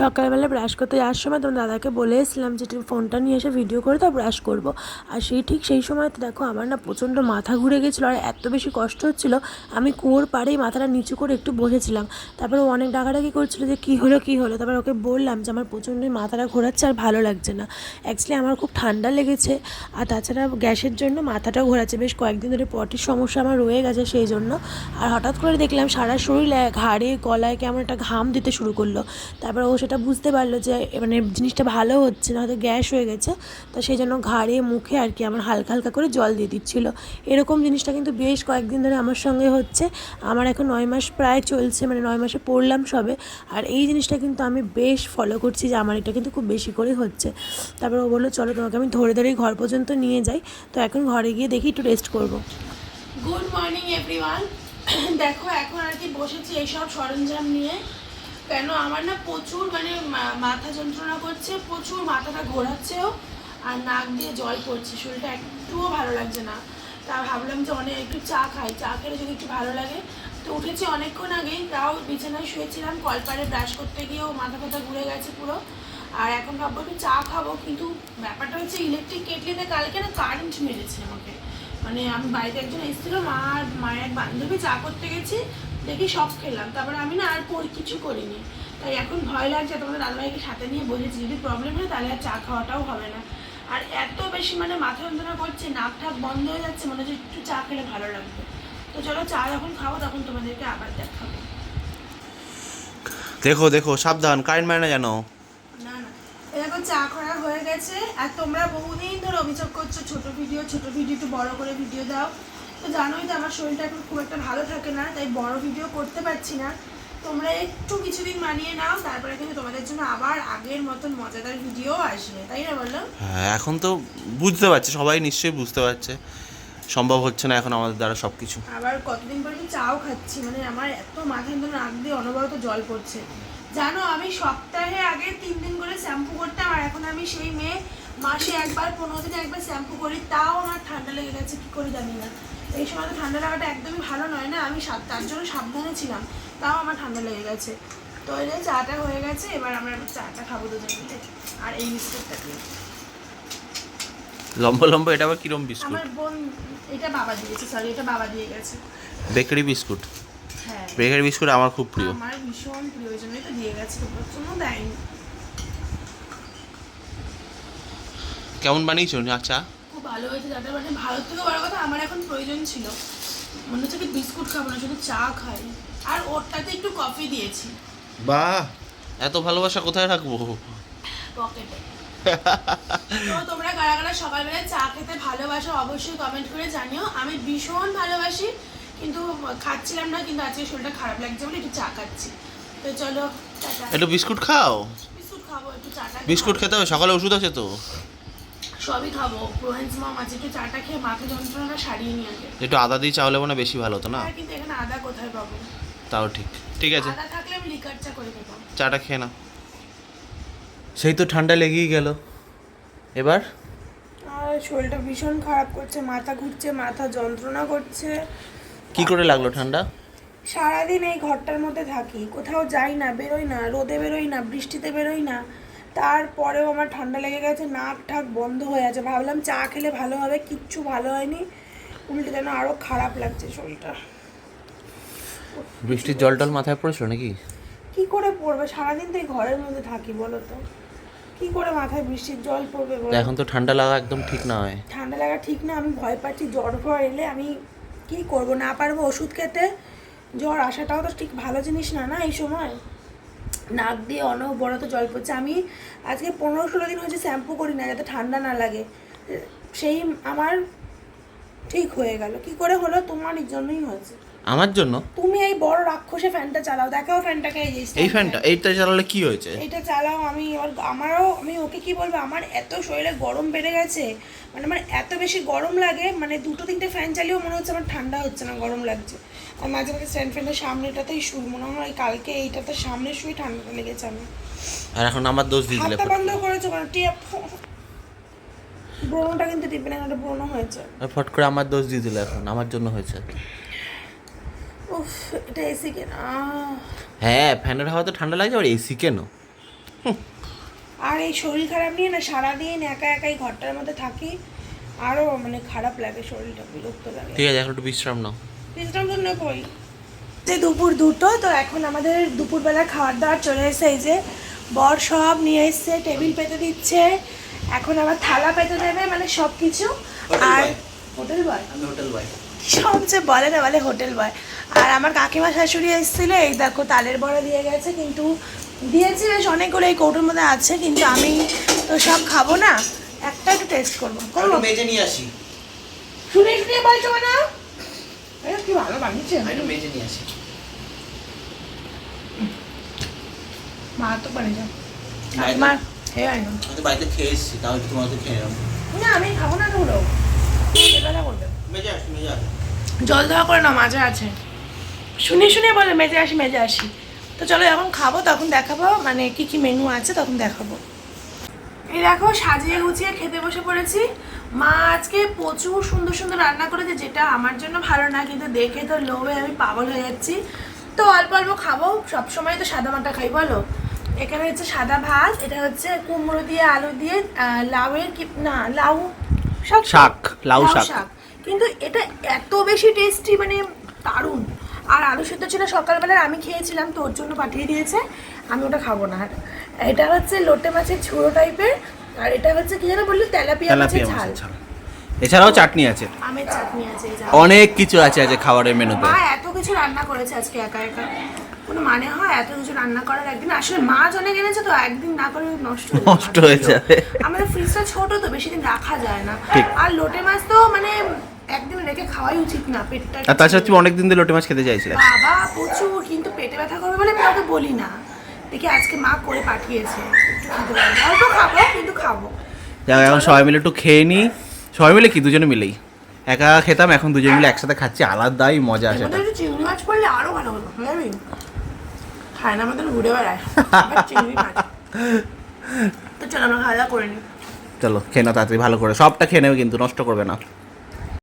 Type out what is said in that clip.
সকালবেলা ব্রাশ করতে যাওয়ার সময় তোমার দাদাকে বলে এসেছিলাম যে একটু ফোনটা নিয়ে এসে ভিডিও করে তো ব্রাশ করব। আর সেই ঠিক সেই সময় দেখো আমার না প্রচণ্ড মাথা ঘুরে গেছিল আর এত বেশি কষ্ট হচ্ছিল। আমি কুয়োর পাড়েই মাথাটা নিচু করে একটু বসেছিলাম। তারপরে ও অনেক ডাকাডাকি করছিল যে, কী হলো কী হলো? তারপর ওকে বললাম যে, আমার প্রচণ্ড মাথাটা ঘোরাচ্ছে আর ভালো লাগছে না। অ্যাকচুয়ালি আমার খুব ঠান্ডা লেগেছে আর তাছাড়া গ্যাসের জন্য মাথাটাও ঘোরাচ্ছে। বেশ কয়েকদিন ধরে পটির সমস্যা আমার রয়ে গেছে সেই জন্য। আর হঠাৎ করে দেখলাম সারা শরীরে ঘাড়ে, গলায় কেমন একটা ঘাম দিতে শুরু করল। তারপর ও সেটা বুঝতে পারল যে মানে জিনিসটা ভালো হচ্ছে না, হয়তো গ্যাস হয়ে গেছে, তো সেই জন্য ঘাড়ে, মুখে আর কি আমার হালকা হালকা করে জল দিয়ে দিচ্ছিল। এরকম জিনিসটা কিন্তু বেশ কয়েকদিন ধরে আমার সঙ্গে হচ্ছে। আমার এখন নয় মাস প্রায় চলছে মানে নয় মাসে পড়লাম সবে। আর এই জিনিসটা কিন্তু আমি বেশ ফলো করছি যে, আমার এটা কিন্তু খুব বেশি করে হচ্ছে। তারপর ও বলল, চলো তোমাকে আমি ধরে ধরেই ঘর পর্যন্ত নিয়ে যাই। তো এখন ঘরে গিয়ে দেখি একটু রেস্ট করব। গুড মর্নিং এভরিওয়ান দেখো, এখন আর কি বসেছি এইসব সরঞ্জাম নিয়ে। কেন? আমার না প্রচুর মানে মাথা যন্ত্রণা করছে, প্রচুর মাথাটা ঘোরাচ্ছেও, আর নাক দিয়ে জল পড়ছে, শরীরটা একটুও ভালো লাগছে না। তা ভাবলাম যে অনেক একটু চা খাই, চা খেলে যদি একটু ভালো লাগে। তো উঠেছি অনেকক্ষণ আগেই, তাও বিছানায় শুয়েছিলাম, কলপারে ব্রাশ করতে গিয়েও মাথা ফাথা ঘুরে গেছে পুরো। আর এখন ভাববো একটু চা খাব, কিন্তু ব্যাপারটা হচ্ছে ইলেকট্রিক কেটলিতে কালকে না কারেন্ট মেরেছে আমাকে। মানে আমি বাড়িতে একজন এসেছিল, মা আর মায়ের এক বান্ধবী চা করতে গেছি দেখি সব খেলাম তারপরে আমি না আর পর কিছু করিনি। তাই এখন ভয় লাগছে তোমাদের দাদাভাইকে সাথে নিয়ে বলেছি যদি প্রবলেম হয় তাহলে আর চা খাওয়াটাও হবে না। আর এত বেশি মানে মাথা যন্ত্রণা করছে নাক ঠাক বন্ধ হয়ে যাচ্ছে মনে হচ্ছে একটু চা খেলে ভালো লাগবে। তো চলো চা যখন খাব তখন তোমাদেরকে আবার দেখাবো। দেখো দেখো সাবধান কারেন্ট মারে না জানো না না। এরকম চা করা হয়ে গেছে। আর তোমরা বহুদিন ধরে অভিযোগ করছ ছোট ভিডিও ছোট ভিডিও একটু বড় করে ভিডিও দাও। তো জানোই তো আমার শরীরটা এখন খুব একটা ভালো থাকে না তাই বড় ভিডিও করতে পারছি না। তোমরা একটু কিছুদিন মানিয়ে নাও তারপরে কিন্তু তোমাদের জন্য আবার আগের মতন মজাদার ভিডিও আসবে তাই না বলো? হ্যাঁ এখন তো বুঝতে পারছে সবাই নিশ্চয়ই বুঝতে পারছে। সম্ভব হচ্ছে না এখন আমাদের দ্বারা সব কিছু আবার কতদিন পরে আমি চাও খাচ্ছি মানে আমার এত মাথায় ধরে নাক দিয়ে অনবরত জল পড়ছে। জানো আমি সপ্তাহে আগে তিন দিন করে শ্যাম্পু করতাম আর এখন আমি সেই মেয়ে মাসে একবার পনেরো দিনে একবার শ্যাম্পু করি তাও আমার ঠান্ডা লেগে গেছে কি করে জানি না। এই সময় তো ঠান্ডা লাগাটা একদমই ভালো নয় না? আমি সাত তার জন্য সাবধানে ছিলাম তাও আমার ঠান্ডা লেগে গেছে। তো এই যে চাটা হয়ে গেছে এবার আমরা চাটা খাব দুজন মিলে। আর এই বিস্কুটটা দিয়ে। লম্বা লম্বা এটা আবার কিরম বিস্কুট? আমার বোন এটা বাবা দিয়েছে সরি এটা বাবা দিয়ে গেছে। Bakery biscuit? হ্যাঁ। বেকারি বিস্কুট আমার খুব প্রিয়। আমার ভীষণ প্রিয় জন্যই তো দিয়ে গেছে তো প্রথমও দেয়নি। কেমন বানিয়েছো? আচ্ছা খুব ভালো হয়েছে যাদের মানে ভালো থেকে বড় কথা আমার এখন প্রয়োজন ছিল। মনে হচ্ছে কি বিস্কুট খাব না শুধু চা খাই। আর ওরটাতে একটু কফি দিয়েছি। বাহ! এত ভালোবাসা কোথায় রাখব? পকেটে। তো তোমরা কারা কারা সকালবেলা চা খেতে ভালোবাসো অবশ্যই কমেন্ট করে জানিও। আমি ভীষণ ভালোবাসি কিন্তু খাচ্ছিলাম না কিন্তু আজকে শরীরটা খারাপ লাগছে বলে একটু চা খাচ্ছি। তো চলো একটু বিস্কুট খাও? বিস্কুট খাব একটু চা বিস্কুট খেতে হবে সকালে ওষুধ আছে তো। সবই খাব। প্রোহেন্স মাম আছে একটু চাটা খেয়ে মাথা যন্ত্রণাটা সারিয়ে নিয়ে আগে একটু আদা দিয়ে চাওলে মনে হয় বেশি ভালো হতো না? কিন্তু এখানে আদা কোথায় পাবো? তাও ঠিক। ঠিক আছে। আদা থাকলে আমি লিকার চা করে খেতাম চাটা খেয়ে নাও। সেই তো ঠান্ডা লেগেই গেল। এবার? আর শরীরটা ভীষণ খারাপ করছে মাথা ঘুরছে মাথা যন্ত্রণা করছে। কি করে লাগল ঠান্ডা? সারাদিন এই ঘরটার মধ্যে থাকি। কোথাও যাই না বেরোই না রোদে বেরোই না বৃষ্টিতে বেরোই না। তারপরেও আমার ঠান্ডা লেগে গেছে নাক ঠাক বন্ধ হয়ে আছে। ভাবলাম চা খেলে ভালো হবে কিচ্ছু ভালো হয়নি। উল্টে যেন আরও খারাপ লাগছে শরীরটা। বৃষ্টির জল টল মাথায় পড়েছিল নাকি? কি করে পড়বে? সারাদিন তো এই ঘরের মধ্যে থাকি বলো তো। কি করে মাথায় বৃষ্টির জল পড়বে বলো? এখন তো ঠান্ডা লাগা একদম ঠিক না হয়। ঠান্ডা লাগা ঠিক না আমি ভয় পাচ্ছি জ্বর ফর এলে আমি কি করব? না পারব ওষুধ খেতে? জ্বর আসাটাও তো ঠিক ভালো জিনিস না না এই সময়? নাক দিয়ে অনবরত জল পড়ছে। আমি আজকে পনেরো ষোলো দিন হচ্ছে শ্যাম্পু করি না, যাতে ঠান্ডা না লাগে। সেই আমার ঠিক হয়ে গেল। কি করে হলো? তোমার জন্যই হয়েছে। আমার জন্য? তুমি এই বড় রাক্ষসে ফ্যানটা চালাও দেখাও ফ্যানটাকে এই যে এই ফ্যানটা এইটা চালালে কি হয়েছে? এটা চালাও আমি আমারও আমি ওকে কি বলব আমার এত শরীরে গরম বেড়ে গেছে মানে আমার এত বেশি গরম লাগে মানে দুটো তিনটে ফ্যান চালিয়েও মনে হচ্ছে আমার ঠান্ডা হচ্ছে না গরম লাগছে। আর মাঝে মাঝে স্ট্যান্ড ফ্যানের সামনেটাতেই শুই মনে হয় কালকে এইটাতে সামনে শুই ঠান্ডা লেগেছে আমি আর এখন আমার দোষ দিয়ে দিলে বন্ধ করেছ কেন? টিপ ব্রণটা কিন্তু টিপে না ব্রণ হয়েছে। ফট করে আমার দোষ দিয়ে দিলে এখন আমার জন্য হয়েছে উফ এটা এসি কেন? হ্যাঁ ফ্যানের হাওয়া তো ঠান্ডা লাগছে আর এসি কেন? আর এই শরীর খারাপ নিয়ে না সারাদিন একা একাই ঘরটার মধ্যে থাকি আরও মানে খারাপ লাগে শরীরটা বিরক্ত লাগে। ঠিক আছে এখন একটু বিশ্রাম নাও। বিশ্রাম তো নেবই। যে দুপুর দুটো তো এখন আমাদের দুপুরবেলা খাওয়ার দাওয়ার চলে এসেছে এই যে বর সব নিয়ে এসছে টেবিল পেতে দিচ্ছে এখন আবার থালা পেতে দেবে মানে সব কিছু আর হোটেল বয়? আমি হোটেল বয়। সব যে বলে না বলে হোটেল বয়। আর আমার কাকিমা শাশুড়ি এসেছিল এই দেখো তালের বড়া দিয়ে গেছে কিন্তু দিয়েছি বেশ অনেকগুলো এই কৌটোর মধ্যে আছে কিন্তু আমি তো সব খাব না একটা একটু টেস্ট করব। করব? মেজে নিয়ে আসি। শুনে শুনে বলছো না এ, কি ভালো বানিয়েছে। একটু মেজে নিয়ে আসি। মা তো বানিয়েছে বাড়িতে- খেয়ে এসেছি তাও একটু খেয়ে না আমি খাব না ধরো বেলা করবে মেজে আসি মেজে আসি। জল দেওয়া করে না মাঝে আছে। শুনে শুনে বলে মেজে আসি মেজে আসি। তো চলো যখন খাব তখন দেখাবো মানে কি কি মেনু আছে তখন দেখাবো। এই দেখো সাজিয়ে গুছিয়ে খেতে বসে পড়েছি। মা আজকে প্রচুর সুন্দর সুন্দর রান্না করেছে যেটা আমার জন্য ভালো না কিন্তু দেখে তো লোভে আমি পাগল হয়ে যাচ্ছি। তো অল্প অল্প খাব সবসময় তো সাদা মাটা খাই বলো? এখানে হচ্ছে সাদা ভাত এটা হচ্ছে কুমড়ো দিয়ে আলু দিয়ে লাউয়ের কি না লাউ শাক? শাক, লাউ শাক। কিন্তু এটা এত বেশি টেস্টি মানে দারুণ। আর আলু সেদ্ধ ছিল সকালবেলার আমি খেয়েছিলাম তোর জন্য পাঠিয়ে দিয়েছে। আমি ওটা খাব না। আর এটা হচ্ছে লোটে মাছের ঝুড়ো টাইপের আর এটা হচ্ছে কি যেন বললি? তেলাপিয়া মাছের ঝাল। এছাড়াও চাটনি আছে। আমের চাটনি আছে অনেক কিছু আছে আজ খাবারের মেনুতে। মা এত কিছু রান্না করেছে আজকে একা একা। কোনো মানে হয়? এত কিছু রান্না করার একদিন। আসলে মা জনে এনেছে তো একদিন না করে নষ্ট নষ্ট হয়ে যাবে। আমাদের ফ্রিজটা ছোট তো বেশি দিন রাখা যায় না। আর লোটে মাছ তো মানে একদিন রেখে খাওয়াই উচিত না পেটটা আর তাছাড়া তুমি অনেকদিন ধরে লোটে মাছ খেতে চাইছিলে বাবা প্রচুর কিন্তু পেটে ব্যথা করবে বলে আমি কাউকে বলি না। দেখি আজকে মা করে পাঠিয়েছে। অল্প খাব কিন্তু খাব। যাক এখন সবাই মিলে একটু খেয়ে নিই সবাই মিলে কি দুজনে মিলেই? একা খেতাম এখন দুজন মিলে একসাথে খাচ্ছি আলাদাই মজা আছে চিংড়ি মাছ পড়লে আরও ভালো হতো খায় না মতন ঘুরে বেড়ায়। চিংড়ি মাছ। তো চলো আমরা খাওয়া দাওয়া করে নিই চলো খেয়ে নাও তাড়াতাড়ি ভালো করে। সবটা খেয়ে নেবে কিন্তু নষ্ট করবে না।